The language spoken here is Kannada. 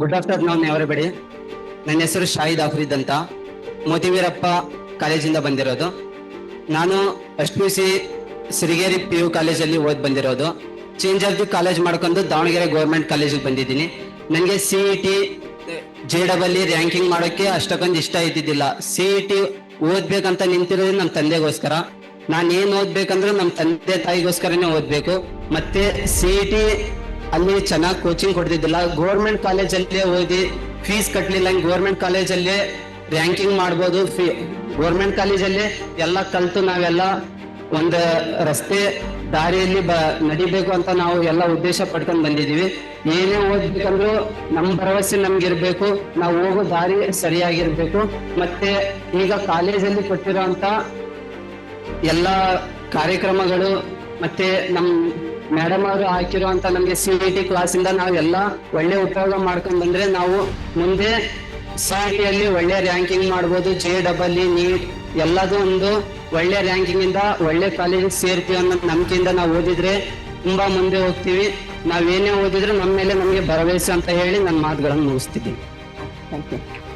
ಗುಡ್ ಆಫ್ಟರ್ನೂನ್ ಎವರಿಬಡಿ ನನ್ನ ಹೆಸರು ಶಾಹಿದ್ ಆಫ್ರಿದ್ ಅಂತ. ಮೋತಿವೀರಪ್ಪ ಕಾಲೇಜಿಂದ ಬಂದಿರೋದು. ನಾನು S P C Sirigeri P U ಕಾಲೇಜಲ್ಲಿ ಓದ್ ಬಂದಿರೋದು. ಚೇಂಜ್ ಆಫ್ ದಿ ಕಾಲೇಜ್ ಮಾಡ್ಕೊಂಡು ದಾವಣಗೆರೆ ಗೌರ್ಮೆಂಟ್ ಕಾಲೇಜಿಗೆ ಬಂದಿದ್ದೀನಿ. ನನಗೆ C E T J double ranking ಮಾಡೋಕ್ಕೆ ಅಷ್ಟಕ್ಕೊಂದು ಇಷ್ಟ ಇದ್ದಿದ್ದಿಲ್ಲ. ಸಿ ಇ ಟಿ ಓದ್ಬೇಕಂತ ನಿಂತಿರೋದು ನಮ್ಮ ತಂದೆಗೋಸ್ಕರ. ನಾನು ಏನು ಓದ್ಬೇಕಂದ್ರೆ ನಮ್ಮ ತಂದೆ ತಾಯಿಗೋಸ್ಕರನೇ ಓದಬೇಕು. ಮತ್ತೆ ಸಿ ಇ ಟಿ ಅಲ್ಲಿ ಚೆನ್ನಾಗಿ ಕೋಚಿಂಗ್ ಕೊಡ್ತಿದ್ದಿಲ್ಲ. ಗೋರ್ಮೆಂಟ್ ಕಾಲೇಜಲ್ಲೇ ಓದಿ ಫೀಸ್ ಕಟ್ಟಲಿಲ್ಲ ಗೋರ್ಮೆಂಟ್ ಕಾಲೇಜಲ್ಲೇ ರ್ಯಾಂಕಿಂಗ್ ಮಾಡ್ಬೋದು. ಫೀ ಗೋರ್ಮೆಂಟ್ ಕಾಲೇಜಲ್ಲೇ ಎಲ್ಲ ಕಲ್ತು ನಾವೆಲ್ಲ ಒಂದು ರಸ್ತೆ ದಾರಿಯಲ್ಲಿ ಬ ನಡಿಬೇಕು ಅಂತ ನಾವು ಎಲ್ಲ ಉದ್ದೇಶ ಪಡ್ಕೊಂಡು ಬಂದಿದ್ದೀವಿ. ಏನೇ ಓದ್ಬೇಕಂದ್ರೂ ನಮ್ಮ ಭರವಸೆ ನಮ್ಗಿರ್ಬೇಕು. ನಾವು ಹೋಗೋ ದಾರಿ ಸರಿಯಾಗಿರ್ಬೇಕು. ಮತ್ತೆ ಈಗ ಕಾಲೇಜಲ್ಲಿ ಕೊಟ್ಟಿರೋಂಥ ಎಲ್ಲ ಕಾರ್ಯಕ್ರಮಗಳು ಮತ್ತೆ ನಮ್ ಮೇಡಮ್ ಅವರು ಹಾಕಿರುವಂತ ನಮ್ಗೆ ಸಿ ಇ ಟಿ ಕ್ಲಾಸಿಂದ ನಾವೆಲ್ಲ ಒಳ್ಳೆ ಉಪಯೋಗ ಮಾಡ್ಕೊಂಡ್ ಬಂದ್ರೆ ನಾವು ಮುಂದೆ ಸಿ ಇ ಟಿಯಲ್ಲಿ ಒಳ್ಳೆ ರ್ಯಾಂಕಿಂಗ್ ಮಾಡ್ಬೋದು ಜೆ ಡಬಲ್ ಇ ನೀಟ್ ಎಲ್ಲದೂ ಒಂದು ಒಳ್ಳೆ ರ್ಯಾಂಕಿಂಗ್ ಇಂದ ಒಳ್ಳೆ ಕಾಲೇಜಿಗೆ ಸೇರ್ತೀವಿ ಅನ್ನೋ ನಂಬಿಕೆಯಿಂದ ನಾವು ಓದಿದ್ರೆ ತುಂಬಾ ಮುಂದೆ ಹೋಗ್ತೀವಿ. ನಾವೇನೇ ಓದಿದ್ರೆ ನಮ್ಮ ಮೇಲೆ ನಮಗೆ ಭರವಸೆ ಅಂತ ಹೇಳಿ ನನ್ನ ಮಾತುಗಳನ್ನು ಮುಗಿಸ್ತಿದ್ದೀನಿ. Thank you